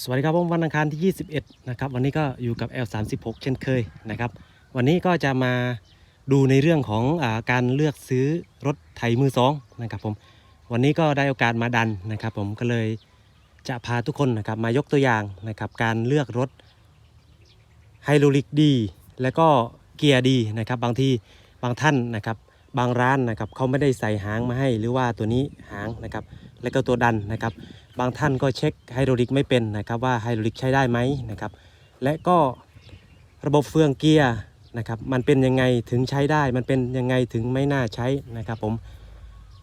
สวัสดีครับผมวันอังคารที่ 21 นะครับ วันนี้ก็อยู่กับ L36 เช่นเคยนะครับ วันนี้ก็จะมาดูในเรื่องของอาการเลือกซื้อรถไถมือสองนะครับผมวันนี้ก็ได้โอกาสมาดันนะครับผมก็เลยจะพาทุกคนนะครับมายกตัวอย่างนะครับการเลือกรถไฮดรอลิกดี แล้วก็เกียร์ดีนะครับ บางทีบางท่านนะครับ บางร้านนะครับเขาไม่ได้ใส่หางมาให้หรือว่าตัวนี้หางนะครับ แล้วก็ตัวดันนะครับ บางท่านก็เช็คไฮดรอลิกไม่เป็นนะครับว่าไฮดรอลิกใช้ได้ไหมนะครับและก็ระบบเฟืองเกียร์นะครับมันเป็นยังไงถึงใช้ได้มันเป็นยังไงถึงไม่น่าใช้นะครับผม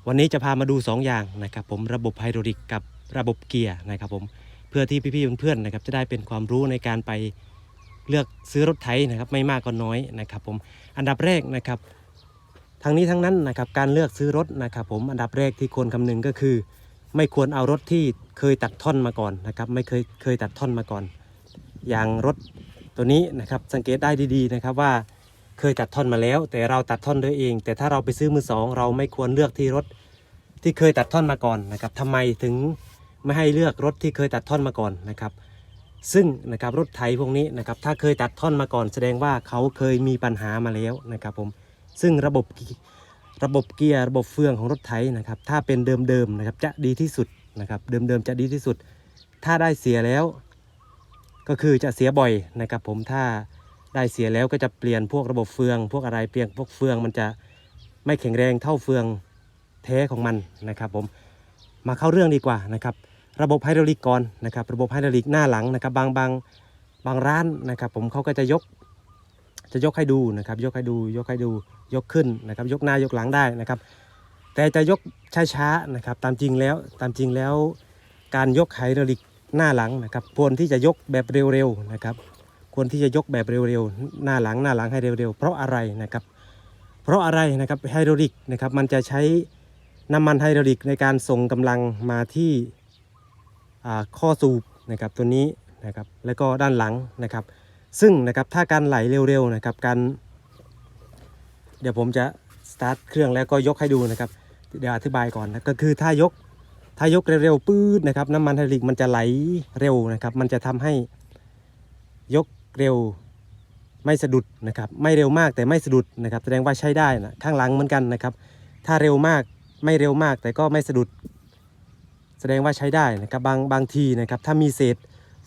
วันนี้จะพามาดู 2 อย่างนะครับผมระบบไฮดรอลิกกับระบบเกียร์นะครับผมเพื่อที่พี่ๆเพื่อนๆนะครับจะได้เป็นความรู้ในการไปเลือกซื้อรถไถนะครับไม่มากก็น้อยนะครับผมอันดับแรกนะครับทั้งนี้ทั้งนั้นนะครับการเลือกซื้อรถนะครับผมอันดับแรกที่ควรคำนึงก็คือ ไม่ควรเอารถที่เคยตัดท่อนมาก่อนนะครับ ไม่เคยเคยตัดท่อนมาก่อน อย่างรถตัวนี้นะครับสังเกตได้ดีๆนะครับว่าเคยตัดท่อนมาแล้ว แต่เราตัดท่อนด้วยเอง แต่ถ้าเราไปซื้อมือสองเราไม่ควรเลือกที่รถที่เคยตัดท่อนมาก่อนนะครับทำไมถึงไม่ให้เลือกรถที่เคยตัดท่อนมาก่อนนะครับ ซึ่งนะครับรถไถพวกนี้นะครับถ้าเคยตัดท่อนมาก่อน แสดงว่าเขาเคยมีปัญหามาแล้วนะครับผมซึ่งระบบ ระบบเกียร์ระบบเฟืองของรถไถนะครับ ถ้าเป็นเดิมๆนะครับจะดีที่สุดนะครับเดิมๆจะดีที่สุด ถ้าได้เสียแล้ว ก็คือจะเสียบ่อยนะครับผมถ้าได้เสียแล้วก็จะเปลี่ยนพวกระบบเฟือง พวกอะไรเปลี่ยนพวกเฟืองมันจะไม่แข็งแรงเท่าเฟืองแท้ของมันนะครับผมมาเข้าเรื่องดีกว่านะครับ ระบบไฮดรอลิกก่อนนะครับ ระบบไฮดรอลิกหน้าหลังนะครับ บางบางบางร้านนะครับ ผมเขาก็จะยก จะยกให้ดูนะครับ ยกให้ดู ยกให้ดู ยกขึ้นนะครับ ยกหน้ายกหลังได้นะครับ แต่จะยกช้าๆนะครับ ตามจริงแล้ว ตามจริงแล้ว การยกไฮดรอลิกหน้าหลังนะครับ ควรที่จะยกแบบเร็วๆนะครับ ควรที่จะยกแบบเร็วๆ หน้าหลังหน้าหลังให้เร็วๆ เพราะอะไรนะครับ เพราะอะไรนะครับไฮดรอลิกนะครับมันจะใช้น้ำมันไฮดรอลิกในการส่งกำลังมาที่ข้อสูบนะครับตัวนี้นะครับ แล้วก็ด้านหลังนะครับ ซึ่งนะครับถ้าการไหลเร็วๆนะครับการเดี๋ยวผมจะสตาร์ทเครื่องแล้วก็ยกให้ดูนะครับเดี๋ยวอธิบายก่อนนะก็คือถ้ายกถ้ายกเร็วๆปื้ดนะครับน้ำมันไฮดรอลิกมันจะไหลเร็วนะครับ มันจะทำให้ยกเร็วไม่สะดุดนะครับไม่เร็วมากแต่ไม่สะดุดนะครับ แสดงว่าใช้ได้นะข้างหลังเหมือนกันนะครับ ถ้าเร็วมากไม่เร็วมากแต่ก็ไม่สะดุด แสดงว่าใช้ได้นะครับบางบางทีนะครับถ้ามีเศษ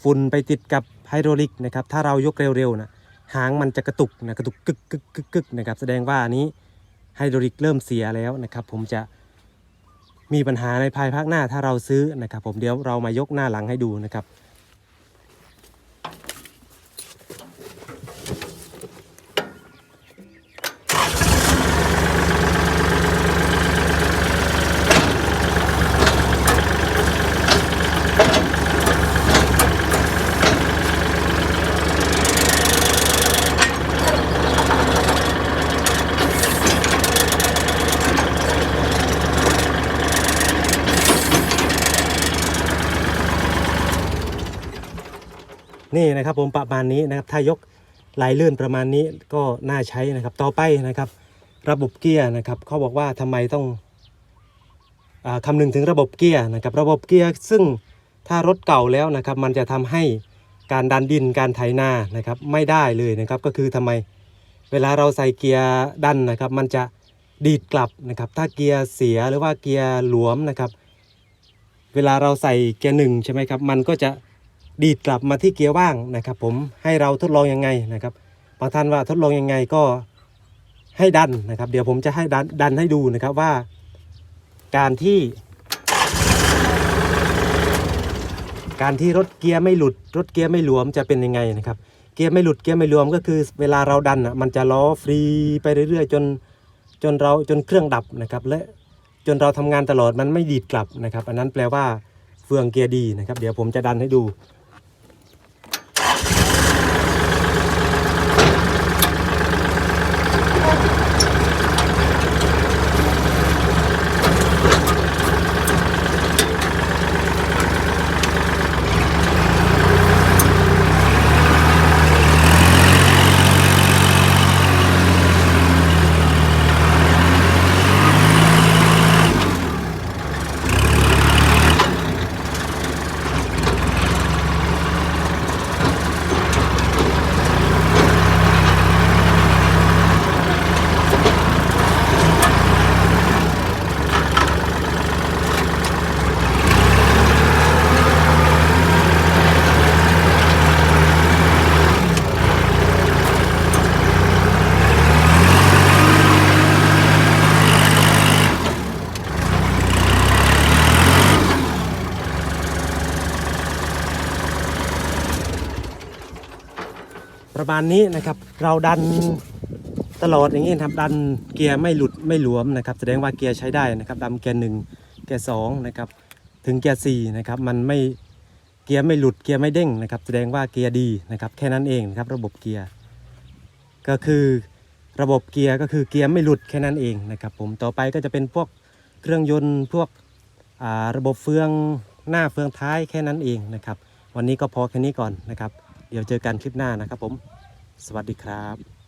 ฝุ่นไปติดกับ ไฮดรอลิกนะครับถ้าเรายกเร็วๆนะหางมันจะกระตุกนะกระตุกกึกกึกกึกกึกนะครับแสดงว่าอันนี้ไฮดรอลิกเริ่มเสียแล้วนะครับผมจะมีปัญหาในภายภาคหน้าถ้าเราซื้อนะครับผมเดี๋ยวเรามายกหน้าหลังให้ดูนะครับ นี่นะครับผมประมาณนี้นะครับถ้ายกไหลลื่นประมาณนี้ก็น่าใช้นะครับต่อไปนะครับ ระบบเกียร์นะครับเขาบอกว่าทำไมต้องอคำนึงถึงระบบเกียร์นะครับระบบเกียร์ซึ่งถ้ารถเก่าแล้วนะครับมันจะทำให้การดันดินการไถนานะครับไม่ได้เลยนะครับก็คือทำไมเวลาเราใส่เกียร์ดันนะครับมันจะดีดกลับนะครับถ้าเกียร์เสียหรือว่าเกียร์หลวมนะครับ เวลาเราใส่เกียร์หนึ่งใช่ไหมครับมันก็จะ ดีดกลับมาที่เกียร์ว่างนะครับ ผมให้เราทดลองยังไงนะครับบางท่านว่าทดลองยังไงก็ให้ดันนะครับ เดี๋ยวผมจะให้ดันดันให้ดูนะครับว่า การที่ การที่รถเกียร์ไม่หลุด รถเกียร์ไม่หลวมจะเป็นยังไงนะครับ เกียร์ไม่หลุดเกียร์ไม่รวมก็คือ เวลาเราดันอะมันจะล้อฟรีไปเรื่อยๆ จนจนเราจนเครื่องดับนะครับและจนเราทำงานตลอดมันไม่ดีดกลับนะครับ อันนั้นแปลว่าเฟืองเกียร์ดีนะครับ เดี๋ยวผมจะดันให้ดู ประมาณนี้นะครับ เราดันตลอดอย่างนี้ครับดันเกียร์ไม่หลุดไม่หลวมนะครับ แสดงว่าเกียร์ใช้ได้นะครับดันเกียร์หนึ่งเกียร์สองนะครับถึงเกียร์สี่นะครับมันไม่เกียร์ไม่หลุดเกียร์ไม่เด้งนะครับ แสดงว่าเกียร์ดีนะครับแค่นั้นเองนะครับระบบเกียร์ก็คือระบบเกียร์ก็คือเกียร์ไม่หลุดแค่นั้นเองนะครับผมต่อไปก็จะเป็นพวกเครื่องยนต์พวกระบบเฟืองหน้าเฟืองท้ายแค่นั้นเองนะครับ วันนี้ก็พอแค่นี้ก่อนนะครับ เดี๋ยวเจอกันคลิปหน้านะครับผม สวัสดีครับ